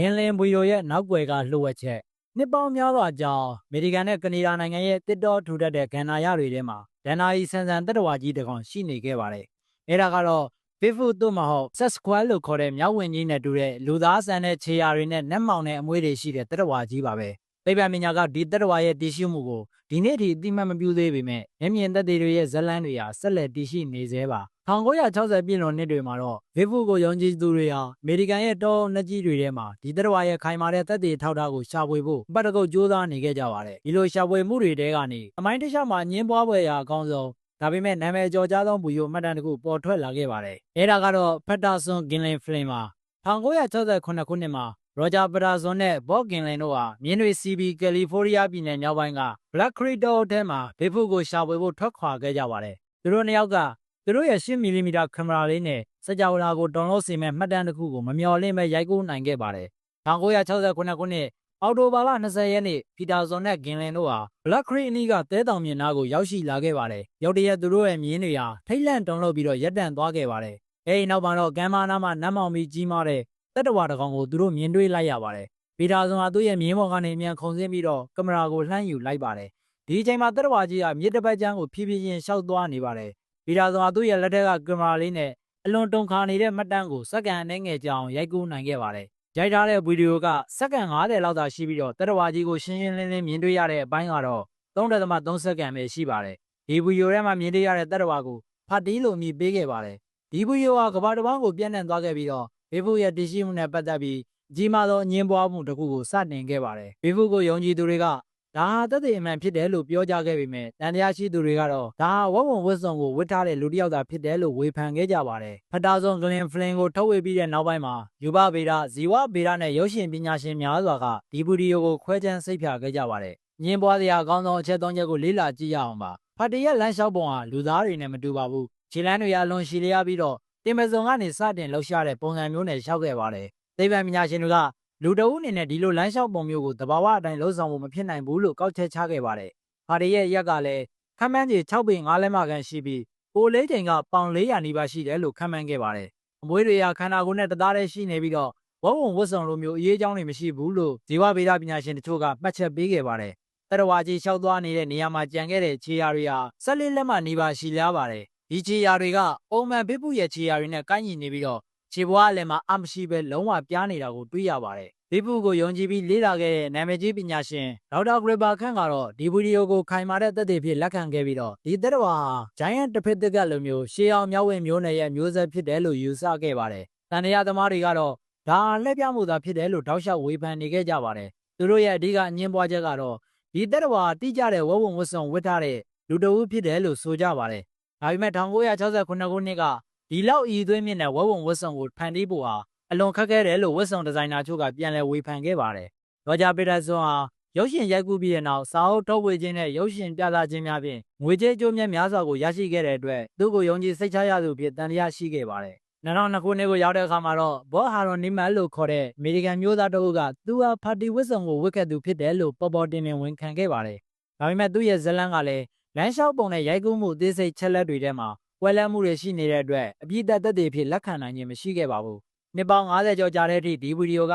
ရင်းလင်းဘွေရိုရဲ့နောက်ွယ်ကလှုပ်ဝက်ချက်နှစ်ပေါင်းများစွာကြောင်းအမေရိကန်နဲ့ကနေဒါနိုင်ငံရဲ့တစ်တော်ထူထပ်တဲ့ကဏ္ဍရတွေထဲမှာဒန်နာရီဆန်ဆန်တက်တော်ဝါကြီးတစ်ကောင်ရှိနေခဲ့ပါတယ်အဲဒါကတော့ Bigfoot တို့မဟုတ် Sasquatch လို့ခေါ်တဲ့မြောက်ဝင်ကြီးနဲ့တူတဲ့လူသားဆန်တဲ့ခြေရာတွေနဲ့နက်မောင်တဲ့အမွှေးတွေရှိတဲ့တက်တော်ဝါကြီးပါပဲ သိပ္ပံပညာကဒီတက်တော်ဝါရဲ့တည်ရှိမှုကိုဒီနေ့ထိအတိမတ်မပြုသေးပေမဲ့မျက်မြင်သက်သေတွေရဲ့ဇက်လန်းတွေဟာဆက်လက်တည်ရှိနေသေးပါ1960ပြည့်လွန်နှစ်တွေမှာတော့ Bigfoot ကိုယုံကြည်သူတွေဟာအမေရိကန်ရဲ့တောနှက်ကြီးတွေထဲမှာဒီတက်တော်ဝါရဲ့ခိုင်မာတဲ့သက်သေထောက်ထားကိုရှာဖွေဖို့အပတ်တကုတ်ကြိုးစားနေခဲ့ကြပါတယ်ဒီလိုရှာဖွေမှုတွေတဲကနေအမိုင်းတစ်လျှောက်မှာညင်းပွားပွဲရာအကောင်းဆုံးဒါပေမဲ့နာမည်ကျော်ကြားသောဘူယိုမှတ်တမ်းတစ်ခုပေါ်ထွက်လာခဲ့ပါတယ်။အဲဒါကတော့ Patterson Gimlin Flynn ပါ1968ခုနှစ်မှာ Roger Patterson နဲ့ Bob Gimlin တို့ဟာမြင်းတွေစီးပြီးကယ်လီဖိုးနီးယားပြည်နယ်မြောက်ပိုင်းက Black Creek တောထဲမှာ Bigfoot ကိုရှာဖွေဖို့ထွက်ခွာခဲ့ကြပါတယ်။သူတို့နှစ်ယောက်ကသူတို့ရဲ့10 mm ကင်မရာလေးနဲ့စကြဝဠာကိုတောင်လို့စီမဲ့မှတ်တမ်းတစ်ခုကိုမမျှော်လင့်ပဲရိုက်ကူးနိုင်ခဲ့ပါတယ်။1968ခုနှစ်အော်တိုဘာလ20ရက်နေ့ပီတာဇွန်နဲ့ဂင်လင်တို့ဟာ Black Creek အနီးကသဲတောင်မြင်နားကိုရောက်ရှိလာခဲ့ပါတယ်။ရောက်တရက်သူတို့ရဲ့မြင်းတွေဟာထိတ်လန့်တုန်လှုပ်ပြီးတော့ရပ်တန့်သွားခဲ့ပါတယ်။အဲဒီနောက်မှာတော့ကမ်းမနားမှာနမ်းမောင်ပြီးကြီးမားတဲ့ တက်တဝါတကောင်ကိုသူတို့မြင်တွေ့လိုက်ရပါတယ်။ပီတာဇွန်ဟာသူ့ရဲ့မြင်းပေါ်ကနေအမြန်ခုန်ဆင်းပြီးတော့ကင်မရာကိုလှမ်းယူလိုက်ပါတယ်။ဒီအချိန်မှာတက်တဝါကြီးကမြစ်တစ်ပတ်ကျန်းကိုဖြည်းဖြည်းချင်းရှောက်သွားနေပါတယ်။ပီတာဇွန်ဟာသူ့ရဲ့လက်ထက်ကကင်မရာလေးနဲ့အလွန်တုန်ခါနေတဲ့မှတ်တမ်းကိုစက္ကန့်အနည်းငယ်ကြာအောင်ရိုက်ကူးနိုင်ခဲ့ပါတယ်။ရိုက်ထားတဲ့ဗီဒီယိုကစက္ကန့်90လောက်သာရှိပြီးတော့တရဝါကြီးကိုရှင်းရှင်းလင်းလင်းမြင်တွေ့ရတဲ့အပိုင်းကတော့3.3စက္ကန့်ပဲရှိပါတယ်။ဒီဗီဒီယိုထဲမှာမြင်တွေ့ရတဲ့တရဝါကိုဖတ်တီးလို့အမည်ပေးခဲ့ပါတယ်။ဒီဗီဒီယိုဟာကမ္ဘာတစ်ဝန်းကိုပြန့်နှံ့သွားခဲ့ပြီးတော့ ဘေးဖူရဲ့တည်ရှိမှုနဲ့ပတ်သက်ပြီးကြီးမားသောအငင်းပွားမှုတစ်ခုကိုစတင်ခဲ့ပါတယ်။ဘေးဖူကိုယုံကြည်သူတွေကဒါဟာသက်သေအမှန်ဖြစ်တယ်လို့ပြောကြခဲ့ပေမဲ့တန်တရားရှိသူတွေကတော့ဒါဟာဝက်ဝံဝစ်စုံကိုဝစ်ထားတဲ့လူတစ်ယောက်သာဖြစ်တယ်လို့ဝေဖန်ခဲ့ကြပါတယ်။ဖတာဇွန်ဂလင်ဖလင်ကိုထုတ်ဝေပြီးတဲ့နောက်ပိုင်းမှာယူဘဗေဒဇီဝဗေဒနဲ့ရုပ်ရှင်ပညာရှင်များစွာကဒီဗီဒီယိုကိုခွဲခြမ်းစိတ်ဖြာခဲ့ကြပါတယ်။ညင်းပွားစရာအကောင်းဆုံးအချက်၃ချက်ကိုလေ့လာကြည့်ရအောင်ပါ။ဖတ်တရက်လမ်းလျှောက်ပုံဟာလူသားတွေနဲ့မတူပါဘူး။ခြေလမ်းတွေအလွန်ရှည်လျားပြီးတော့ တင်မစုံကနေစတင်လှုပ်ရှားတဲ့ပုံစံမျိုးနဲ့ရှောက်ခဲ့ပါတယ်။သိပ္ပံပညာရှင်တွေကလူတအုပ်အနေနဲ့ဒီလိုလမ်းလျှောက်ပုံမျိုးကိုတဘာဝအတိုင်းလှုပ်ဆောင်ဖို့မဖြစ်နိုင်ဘူးလို့ကောက်ချက်ချခဲ့ပါတယ်။ဟာဒီရဲ့ရက်ကလည်းခမ်းမန်းကြီး6ပေ9လက်မခန့်ရှိပြီးပိုလေးချိန်ကပေါင်400နီးပါးရှိတယ်လို့ခမ်းမန်းခဲ့ပါတယ်။အမွေးတွေကခန္ဓာကိုယ်နဲ့တသားတည်းရှိနေပြီးတော့ဝဝုံဝတ်ဆောင်လိုမျိုးအရေးအကြောင်းတွေမရှိဘူးလို့ဇီဝဗေဒပညာရှင်တချို့ကမှတ်ချက်ပေးခဲ့ပါတယ်။တရဝါကြီးလျှောက်သွားနေတဲ့နေရာမှာကြံခဲ့တဲ့ခြေရာတွေဟာဆက်လေးလက်မနီးပါးရှိလျားပါတယ်။ ဒီခြေရာတွေကပုံမှန်ဘိပုရဲ့ခြေရာတွေနဲ့ကိုင်းညီနေပြီးတော့ခြေဘွားအလယ်မှာအမရှိပဲလုံးဝပြားနေတာကိုတွေ့ရပါတယ်။ဘိပုကိုယုံကြည်ပြီးလေ့လာခဲ့တဲ့နာမည်ကြီးပညာရှင်ဒေါက်တာဂရဘာခန့်ကတော့ဒီဗီဒီယိုကိုခိုင်မာတဲ့သက်သေဖြစ်လက်ခံခဲ့ပြီးတော့ဒီသက်တော်ဟာ Giant တစ်ဖက်တက်ကလိုမျိုးရှေးအောင်မြောက်ဝင်မျိုးနယ်ရဲ့မျိုးဆက်ဖြစ်တယ်လို့ယူဆခဲ့ပါတယ်။တန်တရားသမားတွေကတော့ဒါလှည့်ပြမှုသာဖြစ်တယ်လို့တောက်လျှောက်ဝေဖန်နေခဲ့ကြပါတယ်။သူတို့ရဲ့အဓိကအငင်းပွားချက်ကတော့ဒီသက်တော်ဟာတိကျတဲ့ဝဝုံဝတ်စုံဝတ်ထားတဲ့လူတအုပ်ဖြစ်တယ်လို့ဆိုကြပါတယ်။ ဒါပေမဲ့1969ခုနှစ်ကဒီလောက်ဤသွေးမြင့်တဲ့ဝဝုံဝတ်စုံကိုဖန်တီးဖို့ဟာအလွန်ခက်ခဲတယ်လို့ဝတ်စုံဒီဇိုင်နာချို့ကပြန်လည်ဝေဖန်ခဲ့ပါတယ်။ရောဂျာပီတာဆွန်ဟာရုပ်ရှင်ရိုက်ကူးပြီးတဲ့နောက်စာအုပ်ထုတ်ဝေခြင်းနဲ့ရုပ်ရှင်ပြသခြင်းများဖြင့်ငွေကြေးအကျိုးမြတ်များစွာကိုရရှိခဲ့တဲ့အတွက်သူ့ကိုယုံကြည်စိတ်ချရသူဖြစ်တန်တရားရှိခဲ့ပါတယ်။2002ခုနှစ်ကိုရောက်တဲ့အခါမှာတော့ဘော့ဟာရွန်နီမန်လို့ခေါ်တဲ့အမေရိကန်မျိုးသားတအုပ်ကသူဟာပါတီဝတ်စုံကိုဝတ်ခဲ့သူဖြစ်တယ်လို့ပေါ်ပေါ်တင်တင်ဝန်ခံခဲ့ပါတယ်။ဒါပေမဲ့သူ့ရဲ့ဇလန်းကလည်း လမ်းလျှောက်ပုံနဲ့ရိုက်ကူးမှုအသေးစိတ်ချက်လက်တွေထဲမှာကွဲလွဲမှုတွေရှိနေတဲ့အတွက်အပြည့်သက်သက်တွေဖြစ်လက်ခံနိုင်ခြင်းမရှိခဲ့ပါဘူး။နှစ်ပေါင်း90ကျော်ကြာတဲ့အထိဒီဗီဒီယိုက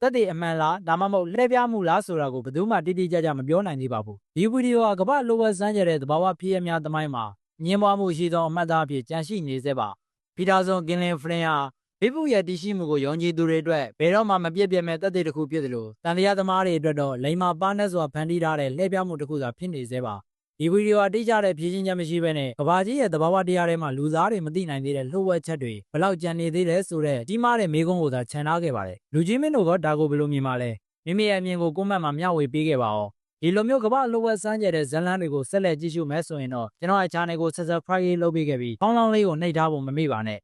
သက်သေအမှန်လားဒါမှမဟုတ်လှည့်ပြမှုလားဆိုတာကိုဘယ်သူမှတိတိကျကျမပြောနိုင်သေးပါဘူး။ဒီဗီဒီယိုကကမ္ဘာလိုဝက်စမ်းကြတဲ့သဘာဝဖြစ်ရများသမိုင်းမှာညင်ပွားမှုရှိသောအမှတ်သားအဖြစ်ကြန့်ရှိနေသေးပါ။ပီတာဆွန်ဂင်လင်ဖရင်ဟာဘေဘူးရဲ့တည်ရှိမှုကိုယုံကြည်သူတွေအတွက်ဘယ်တော့မှမပြည့်ပြည့်မဲ့သက်သေတစ်ခုဖြစ်တယ်လို့တန်တရားသမားတွေအတွက်တော့လိမ္မာပါနဲ့စွာဖန်တီးထားတဲ့လှည့်ပြမှုတစ်ခုသာဖြစ်နေသေးပါ။ ဒီဗီဒီယိုအတိအကျတဲ့ဖြည့်ချင်းချက်မရှိဘဲနဲ့ကဘာကြီးရဲ့သဘာဝတရားထဲမှာလူသားတွေမသိနိုင်သေးတဲ့လှုပ်ဝက်ချက်တွေဘလောက်ကြံနေသေးလဲဆိုတဲ့ကြီးမားတဲ့မေးခွန်းကိုသာခြံထားခဲ့ပါတယ်လူကြီးမင်းတို့ကဒါကိုဘယ်လိုမြင်ပါလဲမိမိရဲ့အမြင်ကိုကွန်မန့်မှာမျှဝေပေးခဲ့ပါဦးဒီလိုမျိုးကမ္ဘာလှုပ်ဝက်စမ်းကြတဲ့ဇလန်းတွေကိုဆက်လက်ကြည့်ရှုမယ်ဆိုရင်တော့ကျွန်တော်ရဲ့ channel ကို subscribe လုပ်ပေးခဲ့ပြီးကောင်းကောင်းလေးကိုနှိပ်ထားဖို့မမေ့ပါနဲ့